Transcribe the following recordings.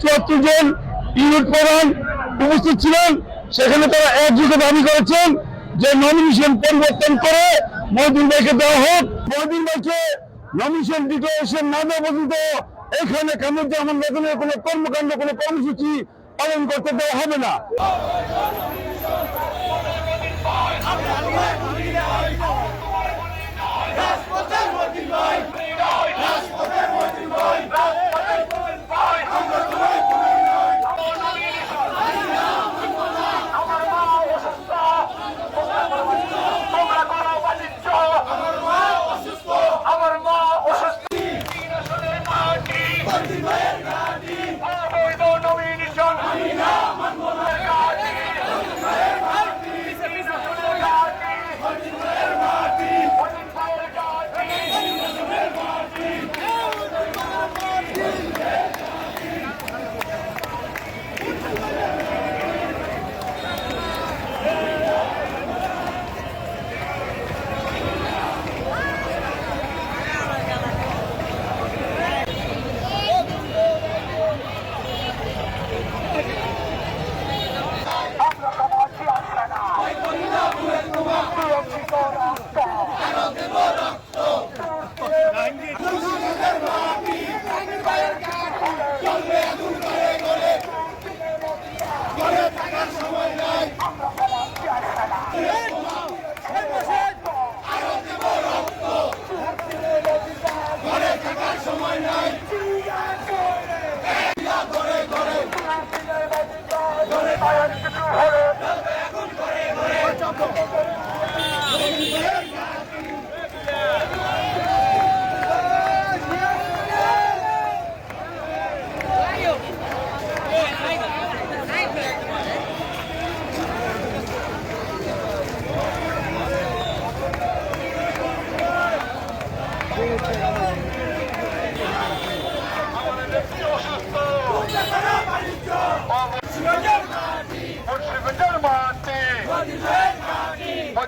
চুয়াত্তর জন ইউনিট প্রধান উপস্থিত ছিলেন। সেখানে তারা একযোগে দাবি করেছেন যে নমিনেশন পরিবর্তন করে মহিদিন ভাইকে দেওয়া হোক। মহিদিন ভাইকে নমিনেশন ডিক্লারেশন না দেওয়া এখানে কামরুজ্জামান বেতনের কোনো কর্মকাণ্ড, কোনো কর্মসূচি পালন করতে দেওয়া হবে না। অবৈধ নবীন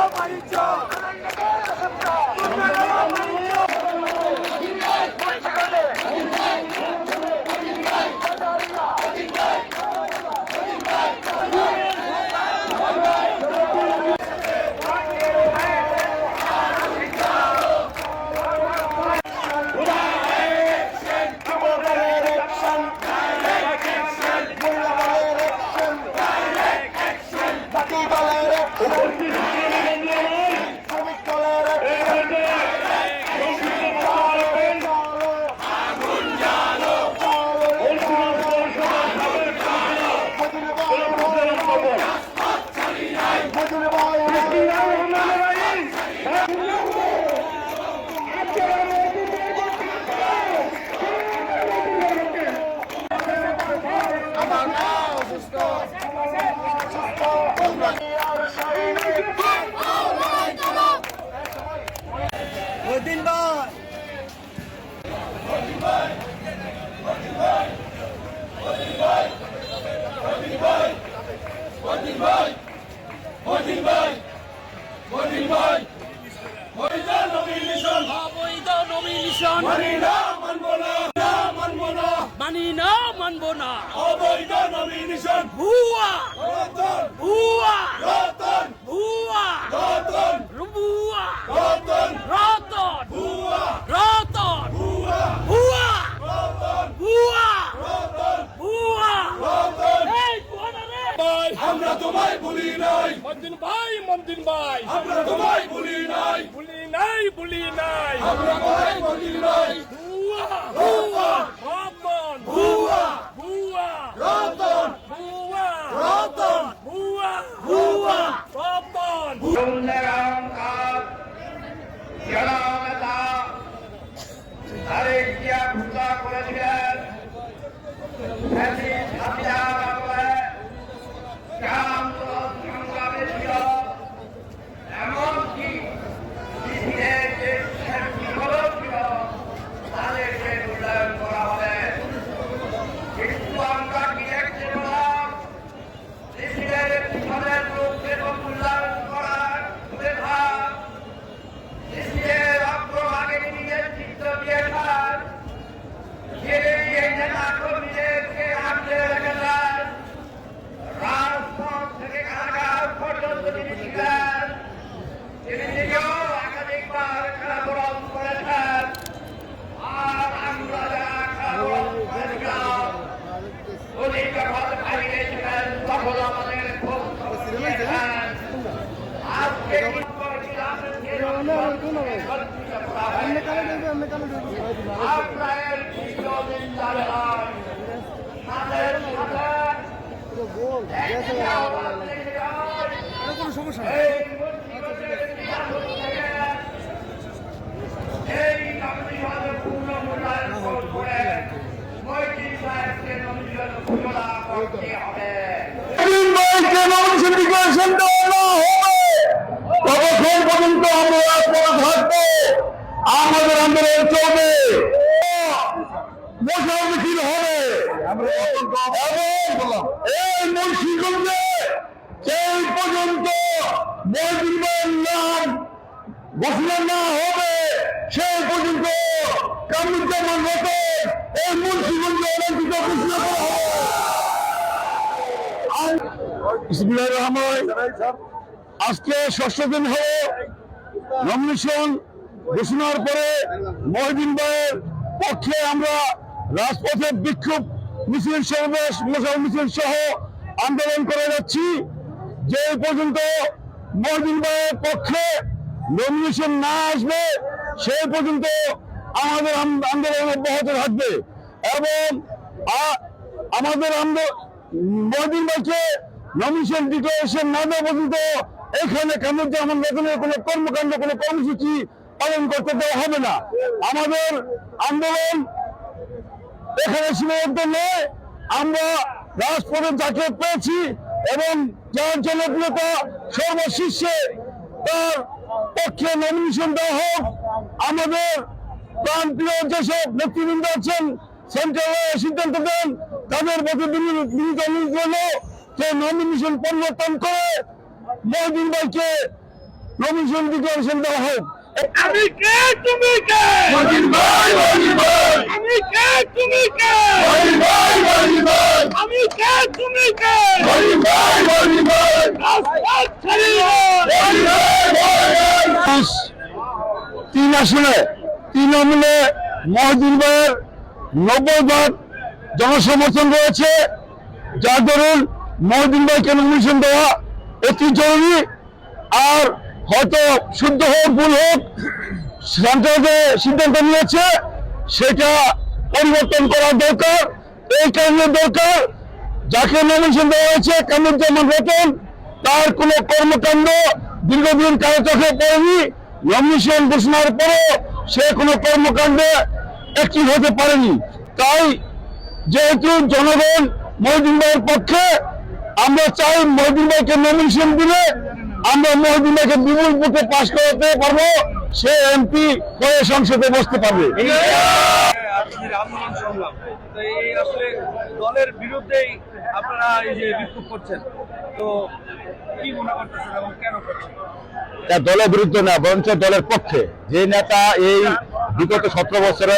অবৈধ মানবো না। অবৈধ নমিনেশন। ভুয়া। রতন। ভুয়া। রতন। ভুয়া। রতন। ভুয়া। রতন। রতন। ভুয়া। রতন। ভুয়া। ভুয়া। রতন। ভুয়া। রতন। ভুয়া। রতন। এই ভুয়াটা রে। ভাই আমরা তোমায় ভুলি নাই। মন্দিন ভাই মন্দিন ভাই। আমরা তোমায় ভুলি নাই। ভুলি নাই ভুলি নাই। আমরা তোমায় ভুলি নাই ভুয়া করেছিলেন ফ্যাসিস্ট হাতিয়ার আমলে যে আন্দোলন সংগ্রামে ছিল এমনকি পৃথিবীর যে শিল্পীগুলো ছিল তাদেরকে মূল্যায়ন করা হবে কিন্তু আমরা কি দেখতে পেলাম পৃথিবীর পিছনের লোকদের মূল্যায়ন করার সুবিধা পৃথিবীর অগ্রভাগে তিনি নেতৃত্ব দিয়েছেন যিনি এই নেতা কর্মীদেরকে আগলে রেখেছেন রাজপথ থেকে কারাগার পর্যন্ত তিনি ছিলেন তিনি নিজেও একাধিকবার খেলাধুলা করেছেন আর আমরা যারা খেলাধুলা করেছিলাম উনি যখন বাইরে ছিলেন তখন আমাদের খুব খবর দিয়েছেন আজকে কি করেছিলাম আমরা এর দীর্ঘদিন যাবে নয় তাদের সাথে কোনো সমস্যা এই এই কমিশনের পূর্ণ মূল্যায়ন করে মৈত্রী সাহেবকে নমিশন ঘোষণা করতে হবে মহিদিন ভাইকে নমিনেশন ডিক্লারেশন দেওয়া না হবে ততক্ষণ পর্যন্ত আমরা রাজপথে থাকব আমাদের আন্দোলন চলবে মশাল মিছিল হবে এবং এই মুন্সিগঞ্জে সেই পর্যন্ত ঘোষণা না হবে, সেই পর্যন্ত। আজকে ষষ্ঠ দিন হলো নমিনেশন ঘোষণার পরে মহিদিন ভাইয়ের পক্ষে আমরা রাজপথে বিক্ষোভ মিছিল সমাবেশ মিছিল সহ আন্দোলন করে যাচ্ছি যে পর্যন্ত মহিদিন ভাইয়ের পক্ষে নমিনেশন না আসবে, সেই পর্যন্ত আমাদের আম- আন্দোলন অব্যাহত থাকবে। এবং আমাদের মহিদিন ভাইকে নমিনেশন ডিক্লারেশন না দেওয়া পর্যন্ত এখানে কামরুজ্জামান বেতনের কোনো কর্মকাণ্ড, কোনো কর্মসূচি পালন করতে দেওয়া হবে না। আমাদের আন্দোলন এখানে সীমাবদ্ধ নয়। আমরা রাজপথে যাকে পেয়েছি এবং যার জনপ্রিয়তা সর্বশীর্ষে তার পক্ষে নমিনেশন দেওয়া হোক আমাদের প্রাণপ্রিয় যেসব নেতৃবৃন্দ আছেন সেন্ট্রালে সিদ্ধান্ত দেন তাদের প্রতি বিনীত বিনীত অনুরোধ রইল যে নমিনেশন পরিবর্তন করে মহিদিন ভাইকে নমিনেশন ডিক্লারেশন দেওয়া হোক। আমি কে? তুমি কে? মহিদিন ভাই মহিদিন ভাই! আমি কে? তুমি কে মহিদিন ভাই মহিদিন ভাই আমি কে তুমি কে মহিদিন ভাই মহিদিন ভাই রাজপথ তিন আসনে তৃণমূলে মহিদিন ভাইয়ের নব্বই ভাগ জনসমর্থন রয়েছে। যার দরুন মহিদিন ভাইকে নমিনেশন দেওয়া অতি জরুরি। আর হয়তো শুদ্ধ হোক, ভুল হোক সেন্ট্রাল সিদ্ধান্ত নিয়েছে, সেটা পরিবর্তন করা দরকার। এই কারণে দরকার যাকে নমিনেশন দেওয়া হয়েছে, কামরুজ্জামান রতন, তার কোনো কর্মকাণ্ড দীর্ঘদিন কারও চোখে পড়েনি। নমিনেশন ঘোষণার পরেও সে কোনো কর্মকাণ্ডে অ্যাক্টিভ হতে পারেনি। তাই যেহেতু জনগণ মহিদিন ভাইয়ের পক্ষে, আমরা চাই মহিদিন ভাইকে নমিনেশন দিলে আমরা মহিদিন ভাইকে বিপুল ভোটে পাশ করাতে পারব। সে এমপি হয়ে সংসদে বসতে পারবে। সংগ্রাম তো এই আসলে দলের বিরুদ্ধেই আপনারা এই যে বিক্ষোভ করছেন, তো কি মনে করতেছেন এবং কেন করছেন? দলের বিরুদ্ধে না, বরঞ্চ দলের পক্ষে। যে নেতা এই বিগত সতেরো বছরে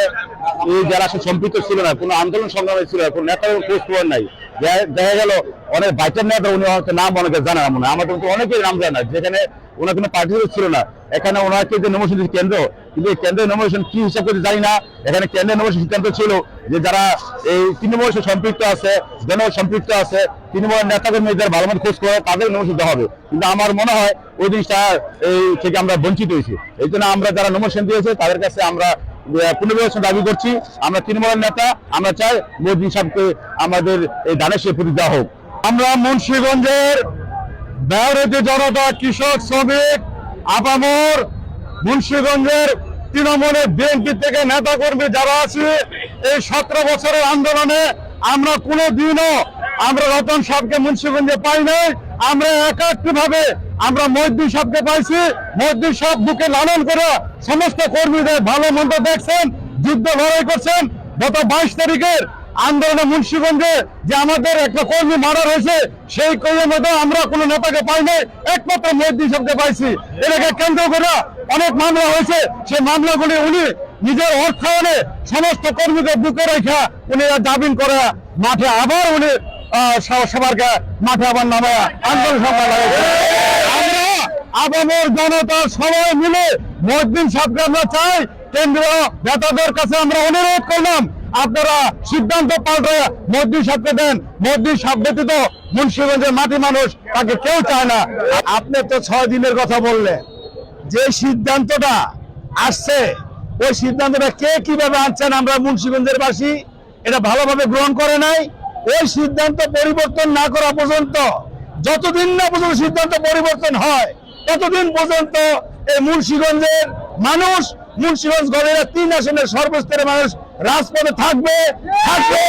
এই যারা সম্পৃক্ত ছিল না, কোনো আন্দোলন সংগ্রামে ছিল না, কোনো নেতার খোঁজ খবর নাই। দেখা গেল অনেক বাইটের নেতা, উনি হয়তো নাম অনেকে জানে মনে আমাদের কিন্তু অনেকেই নাম জানে যেখানে ওনার কোনো পার্টি ছিল না। এখানে ওনাকে যে নমিনেশন দিয়েছে কেন্দ্র, কিন্তু এই কেন্দ্রের নমিনেশন কি হিসাব করে জানি না। এখানে কেন্দ্রের নমিনেশন সিদ্ধান্ত ছিল। যে যারা এই তৃণমূলের সাথে সম্পৃক্ত আছে জনগণ সম্পৃক্ত আছে তৃণমূলের নেতাকর্মীদের ভালো মতো খোঁজ করে তাদের নমিনেশন হবে। কিন্তু আমার মনে হয় ওই জিনিসটা এই থেকে আমরা বঞ্চিত হয়েছি। এই জন্য আমরা যারা নমিনেশন দিয়েছে তাদের কাছে আমরা আহ, পুনর্বিবেচনা দাবি করছি। আমরা তৃণমূলের নেতা আমরা চাই মোদী সাহেবকে আমাদের এই দানের সে প্রতি দেওয়া হোক। আমরা মুন্সিগঞ্জের ব্যবহৃত জনতা কৃষক শ্রমিক আপামর মুন্সিগঞ্জের তৃণমূলের বিএনপি থেকে নেতা কর্মী যারা আছে, এই সতেরো বছরের আন্দোলনে আমরা কোনো দিনও আমরা রতন সাহকে, মুন্সিগঞ্জে পাই নাই। আমরা একাত্ম ভাবে আমরা মহিদ্দিন সাহকে পাইছি। মহিদ্দিন সাহ বুকে লালন করে সমস্ত কর্মীদের ভালো মন্দ দেখছেন, যুদ্ধ লড়াই করছেন। গত বাইশ তারিখের আন্দোলনে মুন্সিগঞ্জে যে আমাদের একটা কর্মী মারা হয়েছে সেই কর্মীর মধ্যে আমরা কোনো নেতাকে পাই নাই, একমাত্র মহিদ্দিন সাহেবকে পাইছি এটাকে কেন্দ্র করে অনেক মামলা হয়েছে সেই মামলাগুলি উনি নিজের অর্থায়নে সমস্ত কর্মীদের বুকে রেখা উনি জামিন করে মাঠে আবার উনি সবারকে মাঠে আবার নামে আন্দোলন লাগাইছে। আমরা আগামের জনতা সবাই মিলে মসজিদ সাহেবকে আমরা চাই, কেন্দ্রীয় নেতাদের কাছে আমরা অনুরোধ করলাম আপনারা সিদ্ধান্ত পাল্টে মসজিদ সাহেবকে দেন। মসজিদ সাহেব ব্যতীত মুন্সিগঞ্জের মাটি মানুষ, তাকে কেউ চায় না। আপনি তো ছয় দিনের কথা বললেন। যে সিদ্ধান্তটা আসছে, ওই সিদ্ধান্তটা কে কীভাবে আনছেন আমরা মুন্সিগঞ্জের বাসী, এটা ভালোভাবে গ্রহণ করে নাই। ওই সিদ্ধান্ত পরিবর্তন না করা পর্যন্ত, যতদিন না পর্যন্ত সিদ্ধান্ত পরিবর্তন হয়, ততদিন পর্যন্ত এই মুন্সিগঞ্জের মানুষ মুন্সিগঞ্জ গড়ের তিন আসনের সর্বস্তরের মানুষ রাজপথে থাকবে থাকবে।